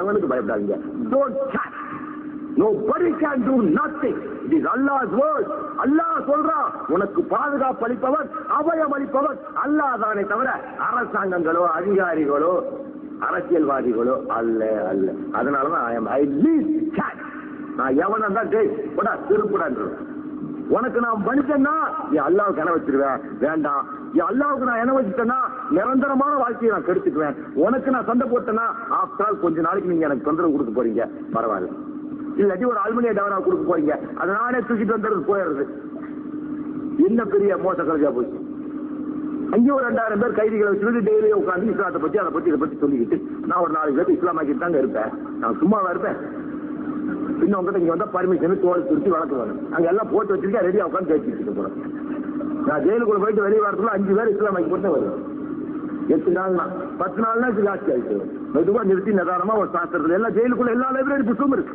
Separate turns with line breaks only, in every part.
எவனுக்கு பயப்படாதீங்க. Don't care nobody can do nothing. It is allah's word. அல்லாஹ் சொல்றான் உனக்கு பாதுகாப்பு அளிப்பவர் அபயம் அளிப்பவர். அல்லாஹ் தானே தவிர அரசாங்கங்களோ அதிகாரிகளோ அரசியல்வாதிகளோ அல்ல அல்ல. அதனாலதான் I am I leave gate நான் எவனா தான் டேய் போடா திருப்புடான்றேன் உனக்கு நான் மனுஷன்னா என் அல்லாவுக்கு என வச்சிருவேன் வேண்டாம். என் அல்லாவுக்கு நான் என வச்சுட்டேன்னா நிரந்தரமான வாழ்க்கையை நான் கெடுத்துக்குவேன். உனக்கு நான் சண்டை போட்டேன்னா ஆஃப்டர் கொஞ்ச நாளைக்கு நீங்க எனக்கு தொந்தரவு கொடுக்க போறீங்க. பரவாயில்ல. இல்லாட்டி ஒரு அலுமினிய டவரா கொடுக்க போறீங்க. அதை நானே தூக்கிட்டு வந்துடுறது போயிடுறது. என்ன பெரிய மோச கலையா போச்சு. அங்கேயும் ஒரு ரெண்டாயிரம் பேர் கைதிகளை வச்சுட்டு டெய்லியே உட்காந்து இஸ்லாத்தை பத்தி அதை பத்தி இதை பத்தி சொல்லிக்கிட்டு நான் ஒரு நாலு பேர் இஸ்லாமாக்கிட்டு தாங்க இருப்பேன். நான் சும்மாவா இருப்பேன். இன்னும் உங்ககிட்ட இங்க வந்தா பர்மிஷன் தோல் திருச்சி வழக்கு வேணும் அங்க எல்லாம் போட்டு வச்சிருக்கேன் ரெடியா உட்காந்து பேசிட்டு போறேன் நான் ஜெயிலுக்குள்ள போயிட்டு வெளியே வரதுல அஞ்சு பேர் இஸ்லாமாக்கி போட்டு வருவேன். எட்டு நாள்னா பத்து நாள்னா இது ஜாஸ்தி ஆயிட்டு. மெதுவா நிறுத்தி நிதானமா ஒரு சாஸ்திரத்துல எல்லா ஜெயிலுக்குள்ள எல்லா லைப்ரரி புத்தகமும் இருக்கு.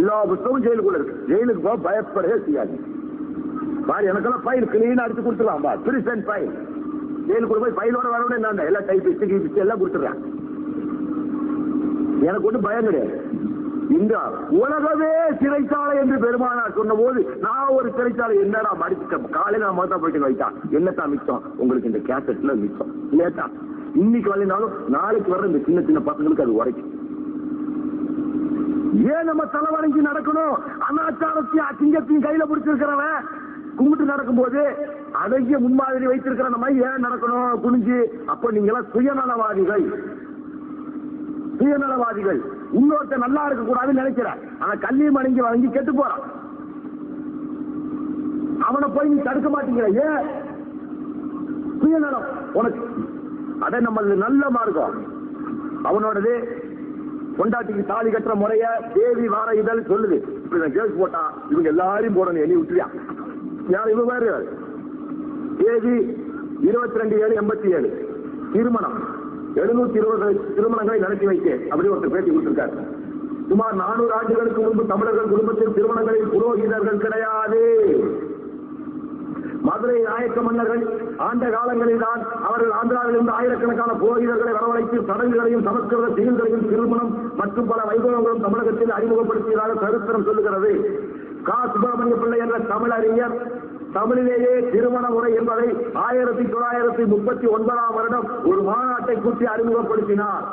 எல்லா புத்தகமும் ஜெயிலுக்குள்ள இருக்கு. ஜெயிலுக்கு போக பயப்படவே செய்யாது. பாரு எனக்கெல்லாம் ஃபைல் கிளீனா அடிச்சு கொடுத்துருவான் பா பிரிசன் ஃபைல் ஜெயிலுக்குள்ள போய் ஃபைலோட வரவுடனே என்ன எல்லாம் டைப்பிஸ்ட் கீபிஸ்ட் எல்லாம் கொடுத்துருவேன் எனக்கு ஒன்றும் பயம் கிடையாது. இந்த உலகமே சிறைச்சாலை என்று பெருமானார் சொன்ன போது நான் ஒரு சிறைச்சாலை என்னடா மடிச்சுட்டேன்? காலையில நான் மொத்தம் போயிட்டு வைத்தா. என்னத்தான் மிச்சம்? உங்களுக்கு இந்த கேசட்ல மிச்சம். இல்லையா இன்னைக்கு வரலினாலும் நாளைக்கு வர இந்த சின்ன சின்ன பசங்களுக்கு அது உரைக்கும் ஏன் நம்ம தலைவணங்கி நடக்கணும்? அனாச்சாரத்தையும் அசிங்கத்தையும் கையில பிடிச்சிருக்கிறவன்? கும்பிட்டு நடக்கும்போது அழகிய முன்மாதிரி வைத்திருக்கிற நம்ம ஏன் நடக்கணும்? குனிஞ்சு. அப்ப நீங்க எல்லாம் சுயநலவாதிகள். சுயநலவாதிகள். இன்னொருத்த நல்லா இருக்க கூடாதுன்னு நினைக்கிறான். ஆனா கல்வி மணிங்க வாங்கி கெட்டு போறான். அவனை போய் நீ தடுக்க மாட்டேங்கிற. ஏன்? சுயநலம். உனக்கு. அதே நம்மளது நல்ல மார்க்கம். அவனோடது பொண்டாட்டிக்கு தாலி கட்டுற முறைய தேவி வார இதழ் சொல்லுது. இப்படி நான் கேஸ் போட்டா இவங்க எல்லாரையும் போடணும். எண்ணி விட்டுறியா? யார் இவங்க வேறு? தேதி இருபத்தி ரெண்டு ஏழு எண்பத்தி ஏழு. திருமணம். எழுநூத்தி இருபது திருமணங்களை நடத்தி வைக்க அப்படி ஒருத்தர் பேட்டி கொடுத்திருக்காரு. சுமார் நானூறு ஆண்டுகளுக்கு முன்பு தமிழர்கள் குடும்பத்தில் திருமணங்களில் புரோகிதர்கள் கிடையாது. மதுரை நாயக்க மன்னர்கள் ஆண்ட காலங்களில் தான் அவர்கள் ஆந்திராவிலிருந்து ஆயிரக்கணக்கான புரோகிதர்களை வரவழைத்து சடங்குகளையும் சமஸ்கிருத செயல்களையும் திருமணம் மற்றும் பல வைபவங்களும் தமிழகத்தில் அறிமுகப்படுத்தியதாக சரித்திரம் சொல்லுகிறது. கா. சுப்பிரமணிய பிள்ளை என்ற தமிழறிஞர் தமிழிலேயே திருமண முறை என்பதை ஆயிரத்தி தொள்ளாயிரத்தி முப்பத்தி ஒன்பதாம் வருடம் ஒரு மாநாட்டை கூட்டி அறிமுகப்படுத்தினார்.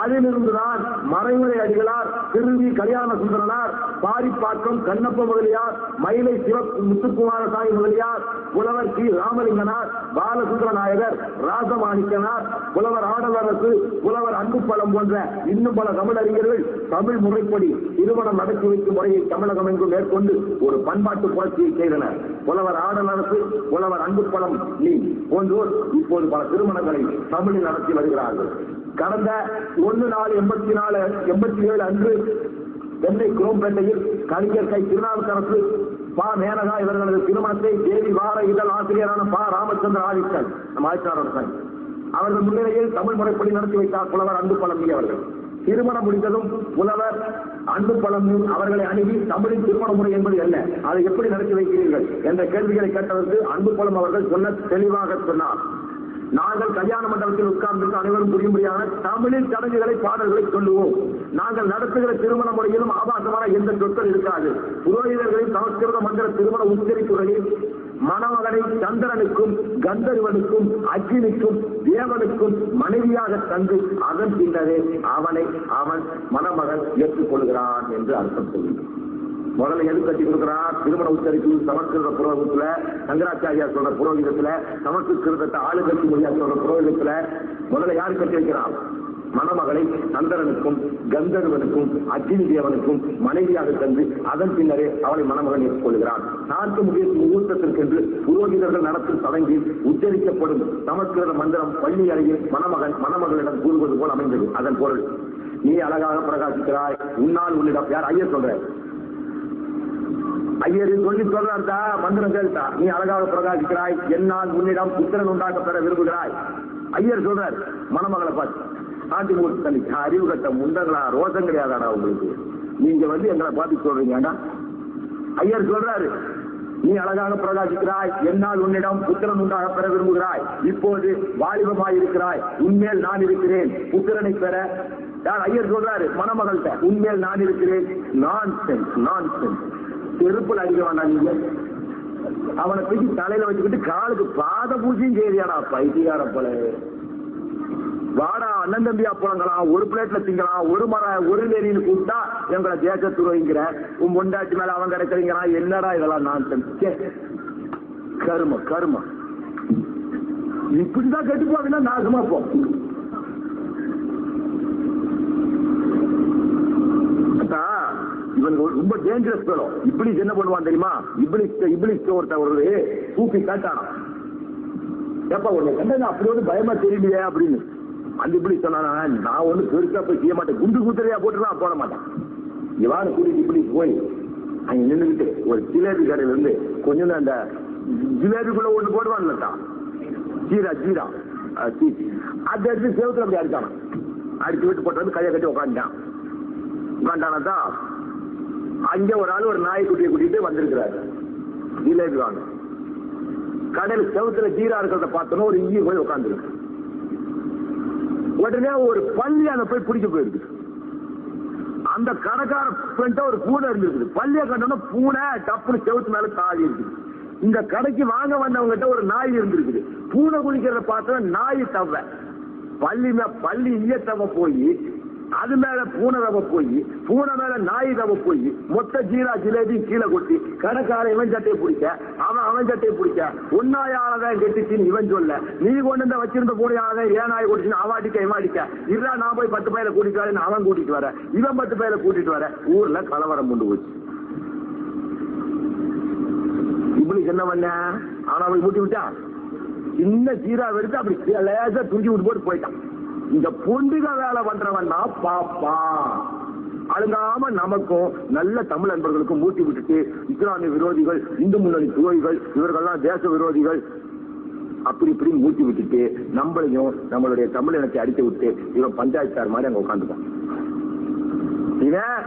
அதிலிருந்துதான் மறைமுறை அடிகளார் திருவி கல்யாண சுந்தரனார் பாரிப்பாக்கம் கண்ணப்ப முதலியார் மயிலை சிவ முத்துக்குமாரசாமி முதலியார் புலவர் கி. ராமலிங்கனார் பாலசுந்தர நாயகர் ராசமாணிக்கனார் புலவர் ஆடவரசு புலவர் அன்புப்பழம் போன்ற இன்னும் பல தமிழறிஞர்கள் தமிழ் முறைப்படி திருமணம் நடத்தி வைக்கும் முறையை தமிழகம் எங்கும் மேற்கொண்டு ஒரு பண்பாட்டு புரட்சியை செய்தனர். புலவர் ஆடலரசு புலவர் அன்புப்பழம் நீ போன்றோர் இப்போது பல திருமணங்களை தமிழில் நடத்தி வருகிறார்கள். கடந்த ஒன்னு நாலு எண்பத்தி நாலு எண்பத்தி ஏழு அன்று சென்னை குரோம்பேட்டையில் கலைஞர் கை திருநாவுக்கரசு பா. மேனகா இவர்களது திருமணத்தை தேவி வார இதழ் ஆசிரியரான பா. ராமச்சந்திர ஆதித்தன் நம் ஆட்சியாளர் அவர்கள். முன்னிலையில் தமிழ் முறைப்படி நடத்தி வைத்தார் புலவர் அன்பு பழம்பி அவர்கள். திருமணம் முடிந்ததும் புலவர் அன்பு பழம்பி அவர்களை அணுகி தமிழின் திருமண முறை என்பது என்ன? அதை எப்படி நடத்தி வைக்கிறீர்கள்? என்ற கேள்விகளை கேட்டதற்கு அன்பு பழம் அவர்கள் சொன்ன தெளிவாக சொன்னார். நாங்கள் கல்யாண மண்டபத்தில் உட்கார்ந்து அனைவரும் புரியும்படியான தமிழில் சடங்குகளை பாடல்களை சொல்லுவோம். நாங்கள் நடத்துகிற திருமண முறையிலும் ஆபாசமான எந்த சொற்கள் இருக்காது. புரோகிதர்களின் சமஸ்கிருத மந்திர திருமண உச்சரிப்புகளில் மணமகனை சந்திரனுக்கும் கந்தர்வனுக்கும் அக்னிக்கும் தேவனுக்கும் மனைவியாக தந்து அதன் பின்னரே அவனை அவன் மணமகன் ஏற்றுக்கொள்கிறான் என்று அர்த்தம் சொல்லுகிறார் முதல்ல எது கட்டி கொடுக்கிறார். திருமண உச்சரிப்பு சமஸ்கிருத புரோகத்துல சங்கராச்சாரியா சொல்ற புரோகிதத்துல சமஸ்கிருதத்தை ஆளுங்கட்சி மொழியா சொல்ற புரோகிதத்துல முதல்ல யாரு கட்டி வைக்கிறான் மணமகளை சந்திரனுக்கும் கந்தர்வனுக்கும் அக்னி தேவனுக்கும் மனைவியாக தந்து அதன் பின்னரே அவளை மணமகன் ஏற்றுக்கொள்கிறான் நான்கு முக்கிய முகூர்த்தத்திற்கென்று புரோகிதர்கள் நடத்தும் சடங்கில் உச்சரிக்கப்படும் சமஸ்கிருத மந்திரம் பள்ளி அருகில் மணமகன் மணமகளிடம் கூறுவது போல் அமைந்தது. அதன் பொருள் நீ அழகாக பிரகாசிக்கிறாய். உன்னால் உன்னிடம் யார் ஐயர் சொல்ற ஐயர் சொல்லி சொல்றார்டா மந்திரம் கேட்டா நீ அழகாக பிரகாசிக்கிறாய். என்னால் உன்னிடம் புத்திரன் உண்டாக்க பெற விரும்புகிறாய். ஐயர் சொல்றார் மணமகளை பார்த்து ஆண்டி முகூர்த்த தண்ணி அறிவு கட்ட முண்டங்களா? ரோசம் கிடையாதாடா உங்களுக்கு? நீங்க வந்து எங்களை பார்த்து சொல்றீங்கடா ஐயர் சொல்றாரு நீ அழகாக பிரகாசிக்கிறாய். என்னால் உன்னிடம் புத்திரன் உண்டாக பெற விரும்புகிறாய். இப்போது வாலிபமாய் இருக்கிறாய் உன்மேல் நான் இருக்கிறேன். புத்திரனை பெற. யார்? ஐயர் சொல்றாரு மணமகள்கிட்ட உன்மேல் நான் இருக்கிறேன். நான் சென்ஸ் நான் சென்ஸ் செருப்புல அடிக்க வேண்டாம் நீங்க. அவனை தூக்கி தலையில வச்சுக்கிட்டு காலுக்கு பாத பூஜையும் செய்தியாடா பைத்தியார போல. வாடா அண்ணன் தம்பியா புலங்கலாம் ஒரு பிளேட்ல திங்கலாம் ஒரு மர ஒரு நெறின்னு கூப்பிட்டா எங்களை தேச துறவிங்கிற உன் பொண்டாட்டி மேல அவன் கிடைக்கிறீங்கிறான் என்னடா இதெல்லாம் நான் கரும கரும இப்படிதான் கெட்டு போவீங்கன்னா நாசமா போ அத்தா, இவனுக்கு ஒரு ரொம்ப டேஞ்சரஸ் பேரும் இப்படி என்ன பண்ணுவான் தெரியுமா? இப்படி இப்படி ஒருத்தன் ஒரு தூக்கி காட்டானா ஏப்பா உன்னை கண்டா அப்படி வந்து பயமா தெரியலையே அப்படின்னு. அந்த இப்படி சொன்னானா நான் ஒண்ணு பெருசா போய் செய்ய மாட்டேன். குண்டு குதிரையா போட்டு நான் போட மாட்டேன். இவான கூட்டிட்டு இப்படி போய் அங்க நின்றுகிட்டு ஒரு ஜிலேபி கடையில இருந்து கொஞ்சம் அந்த ஜிலேபிக்குள்ள ஒண்ணு போடுவான்லக்கா ஜீரா ஜீரா. அது சீ. எடுத்து செவத்துல அப்படி அடிச்சானா அடிச்சு விட்டு போட்டு வந்து கையை கட்டி உட்காந்துட்டான் உட்காண்டானதா அங்க ஒரு ஆள் ஒரு நாய்க்குட்டியை கூட்டிட்டு வந்திருக்கிறாரு. ஜிலேபி வாங்க. கடல் செவத்துல ஜீரா இருக்கிறத பார்த்தோன்னா ஒரு ஈ போய் உட்காந்துருக்கு உடனே ஒரு பள்ளி அதை போய் பிடிக்க போயிருக்கு. அந்த கடைக்கார பெண்ட ஒரு பூனை இருந்திருக்குது. பள்ளிய கண்டோம்னா பூனை டப்புனு செவுத்து மேல தாவி இருக்குது. இந்த கடைக்கு வாங்க வந்தவங்கிட்ட ஒரு நாய் இருந்திருக்குது. பூனை குளிக்கிறத பார்த்தா நாய் தவ. பள்ளி மே பள்ளி ஈய தவ போய் அது மேல பூனை ரவ போய் பூனை மேல நாய் ரவ போய் மொத்த ஜீரா ஜிலேபி கீழே கொட்டி கடைக்கார இவன் சட்டையை பிடிக்க அவன் அவன் சட்டையை பிடிக்க உன்னாயாலதான் கெட்டுச்சின்னு இவன் சொல்ல நீ கொண்டு வந்து வச்சிருந்த பூனையாலதான் ஏன் நாய் கொட்டுச்சுன்னு அவன் அடிக்க இவன் நான் போய் பத்து பையில கூட்டிட்டு வரேன்னு அவன் கூட்டிட்டு வர. இவன் பத்து பையில கூட்டிட்டு வர ஊர்ல கலவரம் கொண்டு போச்சு. இப்படி என்ன பண்ண? அவன் போய் மூட்டி விட்டான் சின்ன சீரா எடுத்து அப்படி லேசா துண்டி விட்டு போட்டு போயிட்டான். இந்த பொண்டுக வேலை பண்றவன் தான் பாப்பா. அழுங்காம நமக்கும் நல்ல தமிழ் அன்பர்களுக்கும் மூட்டி விட்டுட்டு இஸ்லாமிய விரோதிகள் இந்து முன்னணி துரோகிகள் இவர்கள்லாம் தேச விரோதிகள் அப்படி இப்படி மூட்டி விட்டுட்டு நம்மளையும் நம்மளுடைய தமிழ் இனத்தை அடித்து விட்டு இவன் பஞ்சாயத்தார் மாதிரி அங்க உட்காந்துப்பான் இவன்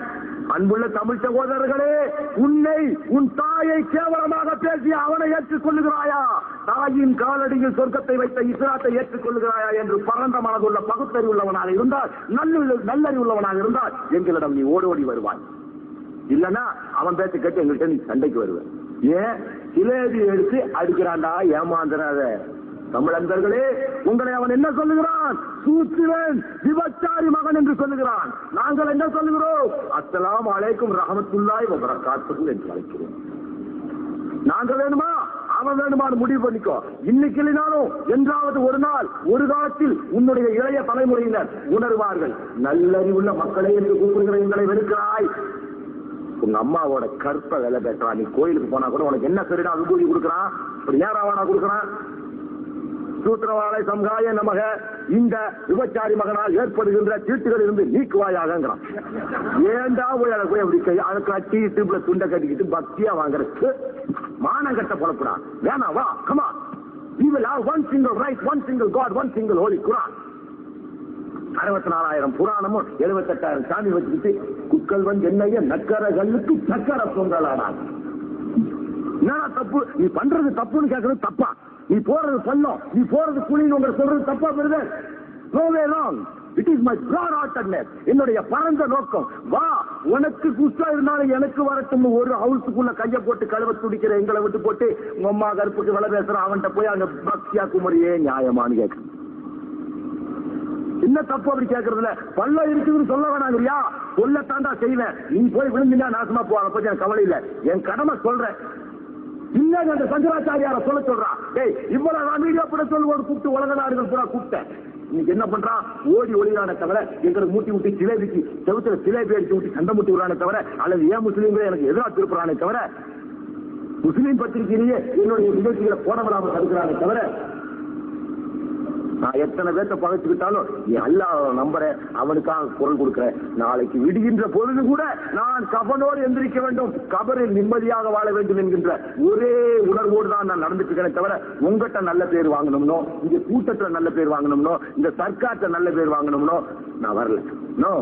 அன்புள்ள தமிழ் சகோதரர்களே உன்னை உன் தாயை கேவலமாக பேசி அவனை ஏற்றுக் கொள்ளுகிறாயா தாயின் காலடியில் சொர்க்கத்தை வைத்த இஸ்லாத்தை ஏற்றுக் கொள்ளுகிறாயா என்று பரந்த மனதுள்ள பகுத்தறிவுள்ளவனாக இருந்தால் நல்ல நல்லறிவுள்ளவனாக இருந்தால் எங்களிடம் நீ ஓடி ஓடி வருவாய். இல்லனா அவன் பேச்சு கேட்டு எங்கள்கிட்ட நீ சண்டைக்கு வருவேன் ஏன்? சிலேபி எடுத்து அடிக்கிறான்டா ஏமாந்துறாத. தமிழந்தர்களே உங்களை அவன் என்ன சொல்லுகிறான்? சூத்திரன் விபச்சாரி மகன் என்று சொல்லுகிறான். நாங்கள் என்ன சொல்லுகிறோம்? அஸ்ஸலாமு அலைக்கும் ரஹமத்துல்லாய் வபரகாத்துஹு என்று அழைக்கிறோம். நாங்க வேணுமா? அவன் வேணுமான்னு முடிவு பண்ணிக்கோ. இன்னைக்கு இல்லைனாலும் என்றாவது ஒரு நாள் ஒரு காலத்தில் உன்னுடைய இளைய தலைமுறையினர் உணர்வார்கள். நல்லறிவுள்ள மக்களை என்று கூப்பிடுகிற எங்களை வெறுக்கிறாய். உங்க அம்மாவோட கற்ப வேலை பேசுறான் நீ கோயிலுக்கு போனா கூட உனக்கு என்ன சரிடா விபூதி கொடுக்குறான் இப்படி நேராவானா கொடுக்குறான் சூத்திரவாளை சமுதாய நமக இந்த விபச்சாரி மகனால் ஏற்படுகின்ற தீட்டுகள் இருந்து நீக்குவாயாகங்கிறான். ஏண்டா போய் அதை போய் அப்படி அதுக்கு அதை கட்டி துண்டை கட்டிக்கிட்டு பக்தியா வாங்குறதுக்கு? மானங்கட்ட போடக்கூடாது வேணா வா கமா We one single right one single one one single holy single Holy அறுபத்தி நாலாயிரம் புராணமும் எழுபத்தெட்டாயிரம் சாமி வச்சுக்கிட்டு குக்கல்வன் என்னைய நக்கர கல்லுக்கு சக்கர சொந்தலானாங்க என்னடா தப்பு? நீ பண்றது தப்புன்னு கேட்கறது தப்பா? நீ போறது சொல்லும் நீ போறது குழின்னு உங்களுக்கு சொல்றது தப்பா வருது no way wrong it is my broad ஆர்டர்னஸ் என்னுடைய பரந்த நோக்கம். வா உனக்கு குஸ்டா இருந்தாலும் எனக்கு வரட்டும் ஒரு ஹவுஸுக்குள்ள கைய போட்டு கழுவ துடிக்கிற எங்களை விட்டு போட்டு உங்க அம்மா கருப்புக்கு விலை பேசுற அவன்கிட்ட போய் அங்க பக்தியா குமரியே நியாயமானு கேட்க. என்ன தப்பு அப்படி கேட்கறதுல? பல்ல இருக்குதுன்னு சொல்ல வேணாங்கறியா சொல்லத்தாண்டா செய்வேன். நீ போய் விழுந்தீங்க நாசமா போவாங்க கொஞ்சம் பத்தி எனக்கு கவலை இல்ல. என் கடமை சொல்றேன். இன்னும் அந்த சங்கராச்சாரியார சொல்ல சொல்றான் டேய் இவ்வளவு நான் வீடியோ கூட சொல்லுவோம் கூப்பிட்டு உலக நாடுகள் பூரா கூப்பிட்டேன். இன்னைக்கு என்ன பண்றான் ஓடி ஒளிதானே தவிர எங்களுக்கு மூட்டி விட்டு சிலேபிக்கு செவத்துல சிலேபி அடிச்சு விட்டு சண்டை மூட்டி விடுறானே தவிர அல்லது ஏன் முஸ்லீம்களை எனக்கு எதிராக திருப்புறானே தவிர முஸ்லீம் பத்திரிகையிலேயே என்னுடைய நிகழ்ச்சிகளை போட விடாம தடுக்கிறானே தவிர நான் எத்தனை பேர்த்த பகைச்சுக்கிட்டாலும் நீ அல்லாஹ் நம்புறேன் அவனுக்காக குரல் கொடுக்கிறேன் நாளைக்கு விடுகின்ற பொழுது கூட நான் கபனோடு எந்திரிக்க வேண்டும். கபரில் நிம்மதியாக வாழ வேண்டும் என்கின்ற ஒரே உணர்வோடு தான் நான் நடந்துட்டு இருக்கிறேன் தவிர உங்ககிட்ட நல்ல பேர் வாங்கணும்னோ இந்த கூட்டத்துல நல்ல பேர் வாங்கணும்னோ இந்த சர்க்கார்ட்ட நல்ல பேர் வாங்கணும்னோ நான் வரல. நோ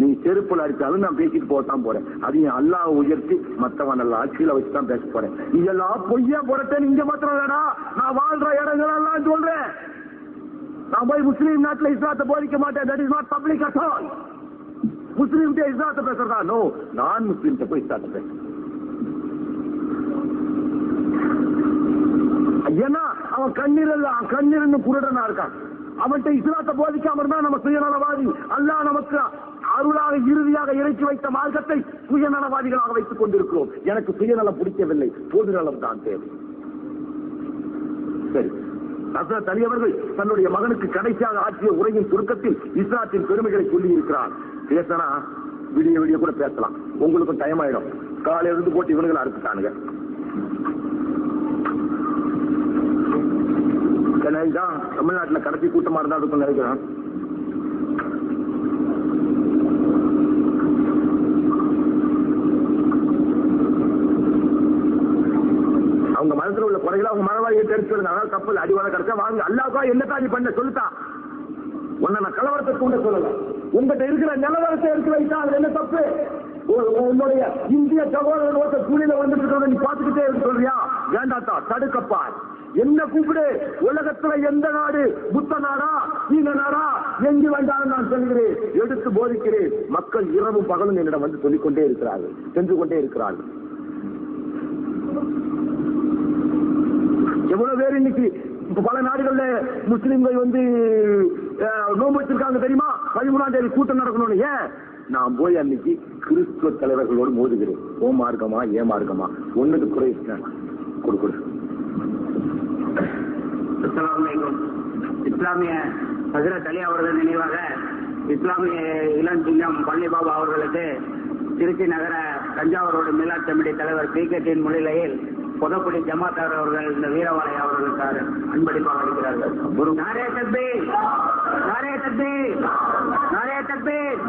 நீ செருப்புல அடிச்சாலும் நான் பேசிட்டு போகத்தான் போறேன். அதையும் அல்லாஹ் உயர்த்தி மத்தவன் நல்லா ஆட்சியில வச்சு தான் பேச போறேன். இதெல்லாம் பொய்யா போறேன் இங்க மாத்திரம் நான் வாழ்ற இடங்கள் எல்லாம் சொல்றேன். நான் போய் முஸ்லீம் நாட்டில் இஸ்லாத்தை போதிக்க மாட்டேன் that is not public at all Muslim இஸ்லாத்தை பேசுறதா நோ நான் முஸ்லீம் போய் இஸ்லாத்தை பேசுறேன் ஏன்னா அவன் கண்ணீர் கண்ணீர்னு குருடனா இருக்கான் அவன்கிட்ட இஸ்லாத்தை போதிக்காம இருந்தா நம்ம சுயநலவாதி அல்லாஹ் நமக்கு அருளாக இறுதியாக இறக்கி வைத்த மார்க்கத்தை சுயநலவாதிகளாக வைத்துக் கொண்டிருக்கிறோம் எனக்கு சுயநலம் பிடிக்கவில்லை பொதுநலம் தான் தேவை சரி ஹசரத் அலி அவர்கள் தன்னுடைய மகனுக்கு கடைசியாக ஆற்றிய உரையின் சுருக்கத்தில் இஸ்லாத்தின் பெருமைகளை சொல்லி இருக்கிறார் பேசினா விடிய விடிய கூட பேசலாம். உங்களுக்கும் டைம் ஆயிடும். காலையில இருந்து போட்டு இவனுங்களை அறுத்துட்டானுங்க. சென்னை தான் தமிழ்நாட்டுல கடைசி கூட்டமா இருந்தா இருக்கும் நினைக்கிறேன். வாங்க. அல்லாக்கா என்னக்கா நீ பண்ண சொல்லுத்தான் உன்னை நான் கலவரத்தை தூண்ட சொல்லல. உங்ககிட்ட இருக்கிற நிலவரத்தை எடுத்து வைத்தா அது என்ன தப்பு? உன்னுடைய இந்திய சகோதரன் ஒருத்தர் கூலியில வந்துட்டு நீ பார்த்துக்கிட்டே சொல்றியா? வேண்டாத்தா தடுக்கப்பா. என்ன கூப்பிடு? உலகத்துல எந்த நாடு? புத்த நாடா? சீன நாடா? எங்கு வேண்டாலும் நான் சொல்கிறேன். எடுத்து போதிக்கிறேன். மக்கள் இரவும் பகலும் என்னிடம் வந்து சொல்லிக் கொண்டே இருக்கிறார்கள். சென்று கொண்டே இருக்கிறார்கள். எவ்வளவு பேர் இன்னைக்கு பல நாடுகள்ல முஸ்லிம்கள் வந்து நோன்பு வச்சிருக்காங்க தெரியுமா? பதிமூணாம் தேதி கூட்டம் நடக்கணும்னு. ஏன்? நான் போய் அன்னைக்கு கிறிஸ்துவ தலைவர்களோடு மோதுகிறேன். ஓ மார்க்கமா ஏ மார்க்கமா? ஒண்ணுக்கு குறை கொடு கொடு.
இஸ்லாமிய ஹசரத் அலி அவர்கள் நினைவாக இஸ்லாமிய இளஞ்சிங்கம் பள்ளி பாபா அவர்களுக்கு திருச்சி நகர தஞ்சாவூரோடு மீலாட் கமிட்டி தலைவர் பி கே டின் முன்னிலையில் புதக்குடி ஜமாத்தார் அவர்கள் இந்த வீரவாளை அவர்களுக்கு அன்பளிப்பாக அளிக்கிறார்கள் நாரே தக்பீர்! நாரே தக்பீர்! நாரே தக்பீர்!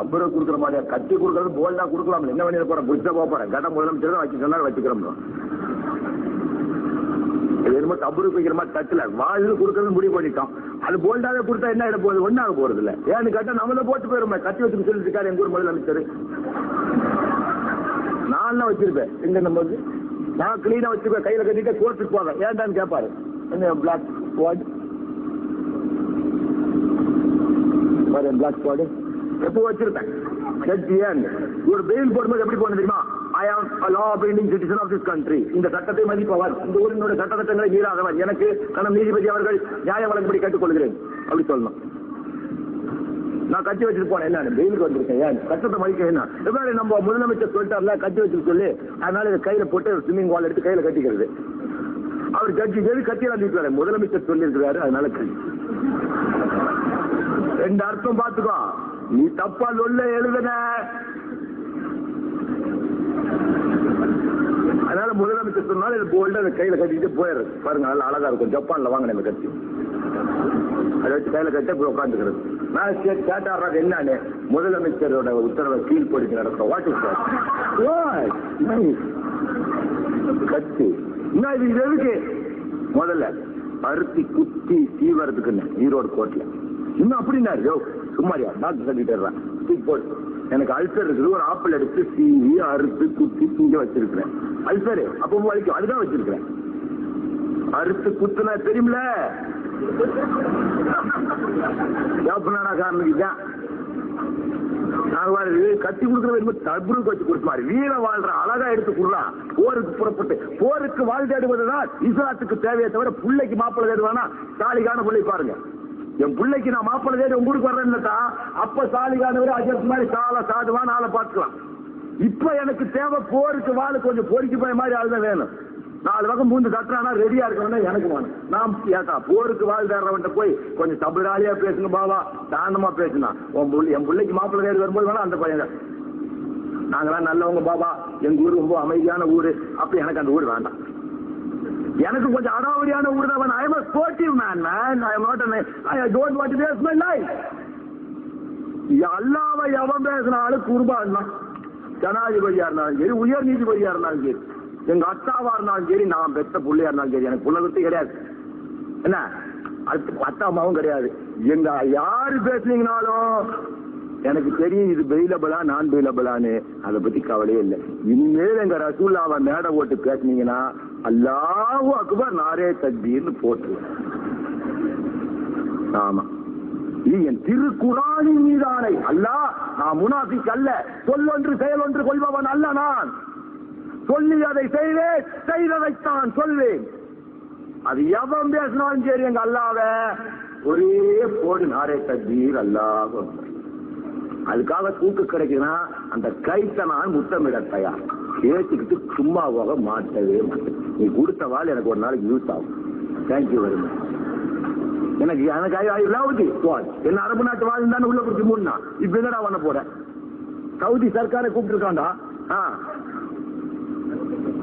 அப்புறம் கொடுக்குற மாதிரியா கட்டி கொடுக்கறது போல்டா கொடுக்கலாம் என்ன பண்ணி போறேன் புடிச்சா போறேன். கட்ட முதலமைச்சர் தான் வச்சு சொன்னா வச்சுக்கிறோம் என்னமோ தபுரு வைக்கிற மாதிரி தட்டுல. வாழ்ந்து கொடுக்கறது முடிவு பண்ணிட்டோம். அது போல்டாவே கொடுத்தா என்ன ஆயிட போகுது? ஒன்னாக போறது இல்ல ஏன்னு கேட்டா நம்மள போட்டு போயிருமே கட்டி வச்சுட்டு சொல்லிட்டு இருக்காரு எங்க ஊர் முதலமைச்சர். நான் வச்சிருப்பேன். எங்க நம்ம நான் கிளீனா வச்சிருப்பேன் கையில கட்டிட்டு கோர்ட்டுக்கு போவேன். ஏன்டான்னு கேட்பாரு என்ன பிளாக் ஸ்குவாட் பாரு பிளாக் ஸ்குவாடு எப்போ வச்சிருப்பேன்? ஜட்ஜி ஏன் ஒரு பெயில் போடும்போது எப்படி போன தெரியுமா? I am law abiding citizen of this country இந்த சட்டத்தை மதிப்பவர். இந்த ஊரினுடைய சட்டத்திட்டங்களை மீறாதவர். எனக்கு கணம் நீதிபதி அவர்கள் நியாய வழங்கப்படி கேட்டுக்கொள்கிறேன். அப்படி சொல்லணும். நான் கட்டி வச்சுட்டு போனேன். என்ன வெயிலுக்கு வந்திருக்கேன். ஏன்? சட்டத்தை மதிக்க என்ன? எவ்வாறு நம்ம முதலமைச்சர் சொல்லிட்டார்ல கட்டி வச்சுட்டு சொல்லி அதனால இதை கையில போட்டு ஸ்விம்மிங் வால் எடுத்து கையில கட்டிக்கிறது. அவர் ஜட்ஜி எது கட்டியெல்லாம் தீட்டுவாரு முதலமைச்சர் சொல்லியிருக்கிறாரு அதனால கட்டி ரெண்டு அர்த்தம் பாத்துக்கோ நீ தப்பா சொல்ல எழுதுன. அதனால முதலமைச்சர் சொன்னாலும் இது போல்டா அந்த கையில கட்டிட்டு போயிடுறது. பாருங்க நல்லா அழகா இருக்கும். ஜப்பான்ல வாங்கின இந்த கட்சி. அதை வச்சு கையில கட்டி போய் உட்காந்துக்கிறது நான் கேட்டார் கேட்டாடுறாங்க என்னன்னு முதலமைச்சரோட உத்தரவை கீழ்படுத்தி நடக்கிறோம். வாட் இஸ் கத்து என்ன இது இது எதுக்கு? முதல்ல பருத்தி குத்தி சீவறதுக்குன்னு ஈரோடு கோட்டில் இன்னும் அப்படின்னா யோ சும்மாரியா டாக்டர் சொல்லிட்டுறான் போட்டு எனக்கு அல்சர் இருக்குது. ஒரு ஆப்பிள் எடுத்து சீவி அறுத்து குத்தி திங்க வச்சிருக்கிறேன். அல்சரு அப்போ வலிக்கும். அதுதான் வச்சிருக்கிறேன். அறுத்து குத்துனா தெரியுமில? காரணம் கட்டி கொடுக்கிற என்னமோ தபுருக்கு வச்சு கொடுத்த வீர வாழ்ற அழகா எடுத்து கொடுறா. போருக்கு புறப்பட்டு போருக்கு வாழ் தேடுவதுதான் இஸ்லாத்துக்கு தேவையை தவிர பிள்ளைக்கு மாப்பிள்ளை தேடுவானா? தாலிகான பிள்ளை பாருங்க. என் பிள்ளைக்கு நான் மாப்பிள்ளை தேடி உங்களுக்கு வர்றேன்னுட்டா அப்ப சாலிகானவர் அஜத் மாதிரி சாலை சாதுவான் ஆளை பார்த்துக்கலாம். இப்ப எனக்கு தேவை போருக்கு வாழ் கொஞ்சம் பொறிக்கு போய் மாதிரி ஆளுதான் வேணும். நாலு பக்கம் மூந்து தட்டுறானா ரெடியா இருக்கவன எனக்கு வேணும். நான் ஏக்கா போருக்கு வாழ் போய் கொஞ்சம் தபிராளியா பேசுங்க பாவா தாண்டமா பேசுனா. உன் புள்ளி என் பிள்ளைக்கு மாப்பிள்ளை தேடி வரும்போது வேணா அந்த பையன் நாங்களாம் நல்லவங்க பாபா எங்க ஊர் ரொம்ப அமைதியான ஊரு. அப்ப எனக்கு அந்த ஊர் வேண்டாம். எனக்கு கொஞ்சம் அடாவடியான ஊர் தான் I am sportive man man I am not I don't want to waste my life அல்லாம எவன் பேசினாலும் குருபான் தான் ஜனாதிபதியா இருந்தாலும் சரி உயர் நீதிபதியா இருந்தாலும் சரி. எங்க அத்தாவா இருந்தாலும் சரி நான் பெத்த பிள்ளையா இருந்தாலும் சரி எனக்கு புள்ள கிடையாது. என்ன? அடுத்து அத்தா அம்மாவும் கிடையாது. எங்க யாரு பேசுனீங்கனாலும் எனக்கு தெரியும் இது பெயிலபிளா நான் பெயிலபிளான்னு அதை பத்தி கவலையே இல்லை. இனிமேல் எங்க ரசூல்லாவை மேடை ஓட்டு பேசுனீங்கன்னா அல்லாஹு அக்பர் நாரே தக்பீர்னு போட்டுருவேன். ஆமா. இது என் திருக்குறானின் மீதானை. அல்லாஹ் நான் முனாபிக் அல்ல. சொல்லொன்று செயலொன்று கொள்பவன் அல்ல நான். சொல்லி அதை செய்வேன் செய்ததைத்தான் சொல்வேன். அது எவன் பேசினாலும் சரி எங்க அல்லாத ஒரே போடு நாரே தீர் அல்லாத அதுக்காக தூக்கு கிடைக்குன்னா அந்த கைத்த நான் முத்தமிட தயார். கேட்டுக்கிட்டு சும்மா போக மாட்டவே மாட்டேன். நீ கொடுத்த வாழ் எனக்கு ஒரு நாளைக்கு யூஸ் ஆகும். தேங்க்யூ வெரி மச் எனக்கு எனக்கு ஐ லவ் தி காட் என்ன அரபு நாட்டு வாழ் தானே உள்ள குடிச்சு மூணா இப்ப என்னடா பண்ண போற? சவுதி சர்க்காரை கூப்பிட்டுருக்காண்டா ஆ.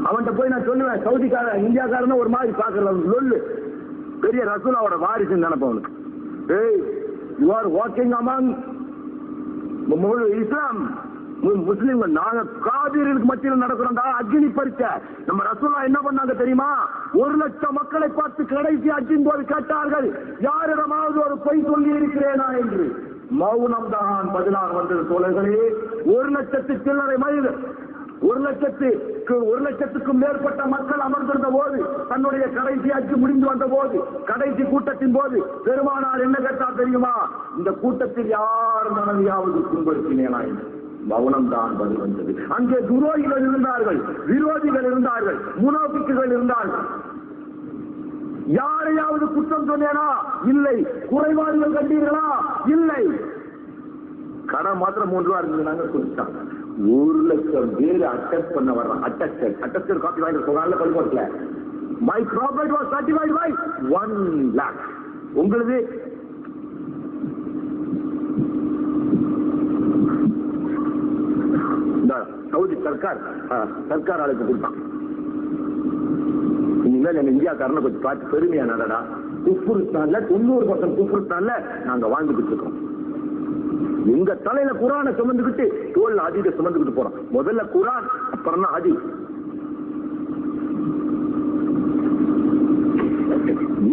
அவன்கிட்ட போய் நான் சொல்லுவேன் சவுதிக்காரன் இந்தியாக்காரன் ஒரு மாதிரி பாக்குறது சொல்லு. பெரிய ரசூலாவோட வாரிசுன்னு நினைப்பவனுக்கு ஏய் you are walking among Islam முஸ்லிம்கள் நாங்க காவிரிக்கு மத்தியில் நடக்கிறோம்டா அக்னி பறிச்ச நம்ம ரசூலா என்ன பண்ணாங்க தெரியுமா? ஒரு லட்சம் மக்களை பார்த்து கடைசி அஜின் போது கேட்டார்கள் யாரிடமாவது ஒரு பொய் சொல்லி இருக்கிறேனா என்று. மௌனம் தான் பதிலாக வந்தது தோழர்களே. ஒரு லட்சத்து சில்லறை மயில். ஒரு லட்சத்துக்கு ஒரு லட்சத்துக்கும் மேற்பட்ட மக்கள் அமர்ந்திருந்த போது தன்னுடைய கடைசி அச்சு முடிந்து வந்த போது கடைசி கூட்டத்தின் போது பெருமானார் என்ன கேட்டால் தெரியுமா? இந்த கூட்டத்தில் யார் மனைவியாவது துன்படுத்தினேனா என்று மௌனம் தான் பதில் வந்தது. அங்கே துரோகிகள் இருந்தார்கள் விரோதிகள் இருந்தார்கள் முனோபிக்குகள் இருந்தார்கள். யாரையாவது குற்றம் சொன்னேனா? இல்லை. குறைபாடுகள் கண்டீர்களா? இல்லை. கடன் மாத்திரம் மூன்று ரூபா இருந்ததுனாங்க குறிச்சாங்க ஒரு லட்சம் பேர் அட்டக் பண்ண வர்றான் அட்டஸ்டட் அட்டஸ்டட் காப்பி வாங்கி சொல்றாங்க பள்ளிக்கூடத்துல my profit was certified by one lake உங்களது? சவுதி சர்க்கார். சர்க்கார் ஆளுக்கு கொடுத்தான். இனிமேல் எங்க இந்தியாக்காரனை கொஞ்சம் பார்த்து பெருமையா நடடா. குப்புருஸ்தான்ல தொண்ணூறு பர்சன்ட் குப்புருஸ்தான்ல நாங்க வாழ்ந்துகிட்டு இருக்கோம். எங்க தலையில குரான சுமந்துக்கிட்டு தோல்ல அதிக சுமந்துக்கிட்டு போறோம் முதல்ல குரான் அப்புறம் தான் அதி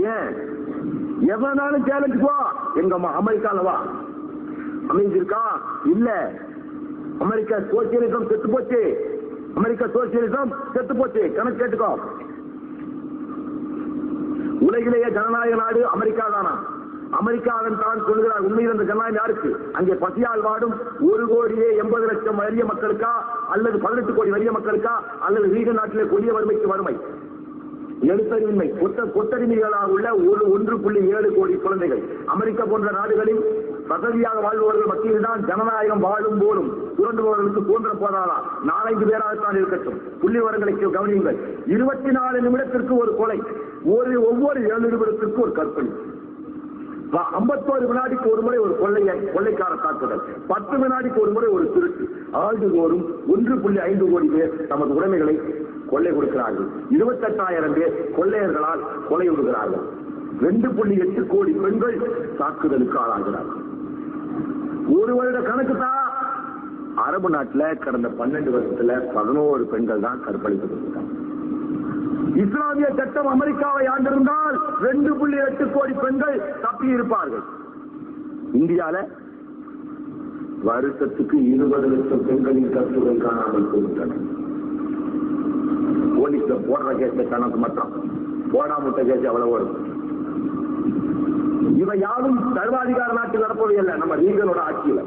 ஏன்? எவனாலும் சேலஞ்சு போ. எங்க அம்மா அமெரிக்கால வா. அமைஞ்சிருக்கா? இல்ல. அமெரிக்கா சோசியலிசம் செத்து போச்சு. அமெரிக்கா சோசியலிசம் செத்து போச்சு. கணக்கு கேட்டுக்கோ. உலகிலேயே ஜனநாயக நாடு அமெரிக்கா தானா அமெரிக்காவின் தான் சொல்கிறார் உண்மையில் அந்த ஜனநாயகம் யாருக்கு? அங்கே பசியால் வாடும் ஒரு கோடியே எண்பது லட்சம் வறிய மக்களுக்கா? அல்லது பதினெட்டு கோடி வறிய மக்களுக்கா? அல்லது வீடு நாட்டிலே கொடிய வறுமைக்கு வறுமை? எழுத்தறிவின்மை. கொத்த கொத்தடிமைகளாக உள்ள ஒரு ஒன்று புள்ளி ஏழு கோடி குழந்தைகள். அமெரிக்கா போன்ற நாடுகளில் வசதியாக வாழ்பவர்கள் மத்தியில் தான் ஜனநாயகம் வாழும் போலும் சுரண்டுபவர்களுக்கு போன்ற போதாதா நாலஞ்சு பேராகத்தான் இருக்கட்டும். புள்ளி விவரங்களை கவனியுங்கள். இருபத்தி நாலு நிமிடத்திற்கு ஒரு கொலை. ஒரு ஒவ்வொரு ஏழு நிமிடத்திற்கு ஒரு கற்பனை ஐம்பத்தோரு வினாடிக்கு ஒரு முறை ஒரு கொள்ளைய கொள்ளைக்கார தாக்குதல். பத்து வினாடிக்கு ஒரு முறை ஒரு திருட்டு. ஆண்டுதோறும் ஒன்று புள்ளி ஐந்து கோடி பேர் தமது உடைமைகளை கொள்ளை கொடுக்கிறார்கள். இருபத்தெட்டாயிரம் பேர் கொள்ளையர்களால் கொலை விடுகிறார்கள். ரெண்டு புள்ளி எட்டு கோடி பெண்கள் தாக்குதலுக்கு ஆளாகிறார்கள். ஒரு வருட கணக்கு தான் அரபு நாட்டில் கடந்த பன்னெண்டு வருஷத்துல பதினோரு பெண்கள் தான் கற்பழிக்கப்பட்டிருக்காங்க. இஸ்லாமிய சட்டம் அமெரிக்காவை ஆண்டிருந்தால் ரெண்டு புள்ளி எட்டு கோடி பெண்கள் தப்பி இருப்பார்கள் இந்தியால வருஷத்துக்கு இருபது லட்சம் பெண்களின் கருத்துகள் காணாமல் போகின்றன போலீஸ்ல போடுற கேச கணக்கு மட்டும். போடாமட்ட கேஸ் அவ்வளவு வரும்? இவை யாரும் சர்வாதிகார நாட்டில் நடப்பவை அல்ல நம்ம நீங்களோட ஆட்சியில்.